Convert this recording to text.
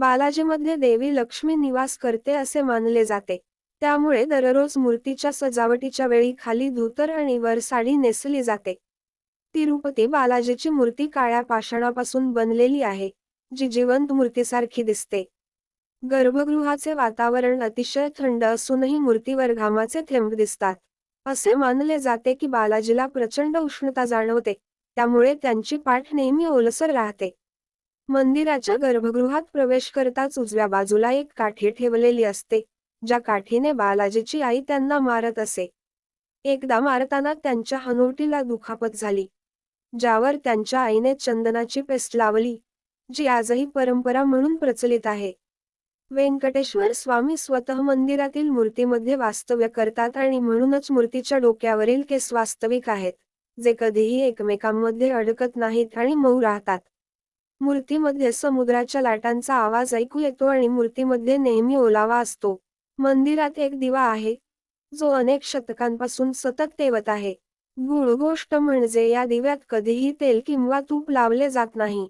बालाजीमध्ये देवी लक्ष्मी निवास करते असे मानले जाते. त्यामुळे दररोज मूर्तीच्या सजावटीच्या वेळी खाली धोतर आणि वर साडी नेसली जाते. तिरुपती बालाजीची मूर्ती काळ्या पाषाणापासून बनलेली आहे जी जिवंत मूर्तीसारखी दिसते. गर्भगृहाचे वातावरण अतिशय थंड असूनही मूर्तीवर घामाचे थेंब दिसतात. असे मानले जाते की बालाजीला प्रचंड उष्णता जाणवते त्यामुळे त्यांची पाठ नेहमी ओलसर राहते. मंदिराच्या गर्भगृहात प्रवेश करताच उजव्या बाजूला एक काठी ठेवलेली असते ज्या काठीने बालाजीची आई त्यांना मारत असे. एकदा मारताना त्यांच्या हनुवटीला दुखापत झाली ज्यावर त्यांच्या आईने चंदनाची पेस्ट लावली जी आजही परंपरा म्हणून प्रचलित आहे. व्यंकटेश्वर स्वामी स्वतः मंदिरातील मूर्तीमध्ये वास्तव्य करतात आणि म्हणूनच मूर्तीच्या डोक्यावरील केस वास्तविक आहेत जे कधीही एकमेकांमध्ये अडकत नाहीत आणि मऊ राहतात. मूर्तीमध्ये समुद्राच्या लाटांचा आवाज ऐकू येतो आणि मूर्तीमध्ये नेहमी ओलावा असतो. मंदिरात एक दिवा आहे. जो अनेक शतकांपासून सतत तेवत आहे. गुळ गोष्ट म्हणजे या दिव्यात कधीही तेल किंवा तूप लावले जात नाही.